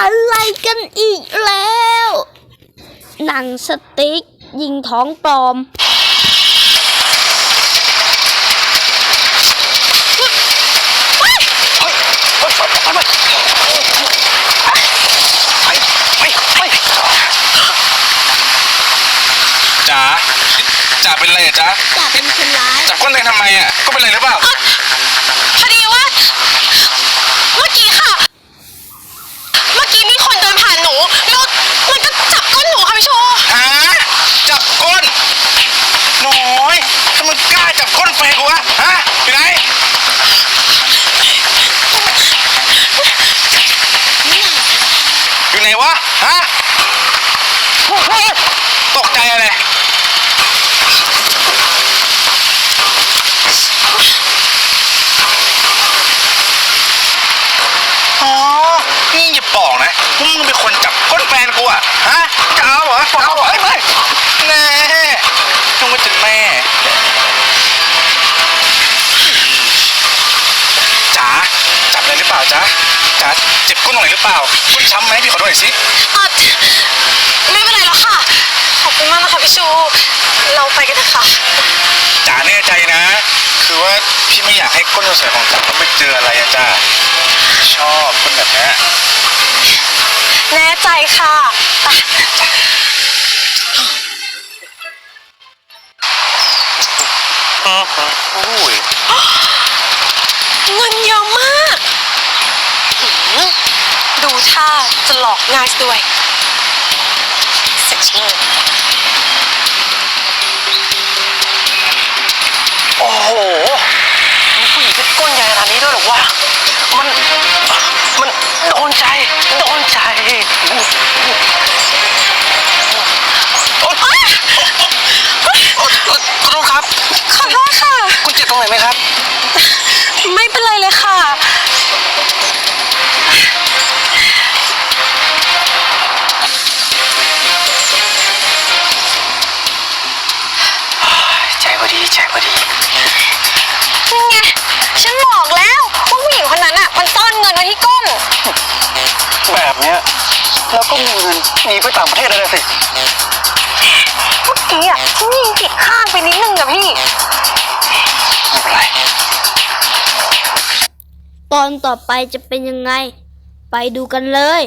อะไรกันอีกแล้ว หนังสติ๊กยิงท้องปลอมเฮ้ยเฮ้ยไปไปไปไปไปจ๋าจ๋าเป็นไรอะจ๊ะจะเป็นคนร้ายจับก้นตัวเองทำไมอะก็เป็นไรหรือเปล่าพอดีว่า เมื่อกี้ค่ะ เมื่อกี้มีคนเดินผ่านหนู แล้วมันก็จับก้นหนูค่ะพี่โชว์ ฮะจับก้นน้อยทำไม กับคนแฟกูวะฮะอยู่ไหนอยู่ไหนวะฮะตกใจอะไร อ๋อ นี่อย่าบอกนะว่ามึงเป็นคนจับก้นแฟนกูอะฮะจะเอาเหรอจะเอาเหรอไอ้ไม่แน่นึกว่าจะแม่จ๋า จับเลยหรือเปล่าจ๊ะจ๋าเจ็บก้นตรงไหนหรือเปล่าก้นช้ำไหมพี่ขอดูหน่อยสิอะไม่เป็นไรแล้วค่ะ ขอบคุณมากนะคะพี่โชว์เราไปกันเถอะค่ะ จ๋าแน่ใจนะ คือว่าพี่ไม่อยากให้ก้นสวยๆของจ๋าต้องไปเจออะไรอะจ้าชอบคนแบบเนี้ยแน่ใจค่ะไปอุ้ยเงินเยอะมากหืมดู ท่าจะหลอกง่ายซะด้วยเสร็จฉันโอ้โหมีผู้หญิงที่ก้นใหญ่ขนาดนี้ด้วยเหรอวะ มัน มันโดนใจ โดนใจ โอ๊ยโอ๊ยโอ๊ยขอโทษครับ ขอโทษค่ะ คุณเจ็บตรงไหนไหมครับ ใจพอดีใจพอดี นี่ไง ฉันบอกแล้วว่าผู้หญิงคนนั้นอะ มันซ่อนเงินไว้ที่ก้น แบบเนี้ยเราก็มีเงินหนีไปต่างประเทศได้เลยสิเมื่อกี้อะฉันยิงผิดข้างไปนิดนึงอะพี่ ไม่เป็นไร ตอนต่อไปจะเป็นยังไง ไปดูกันเลย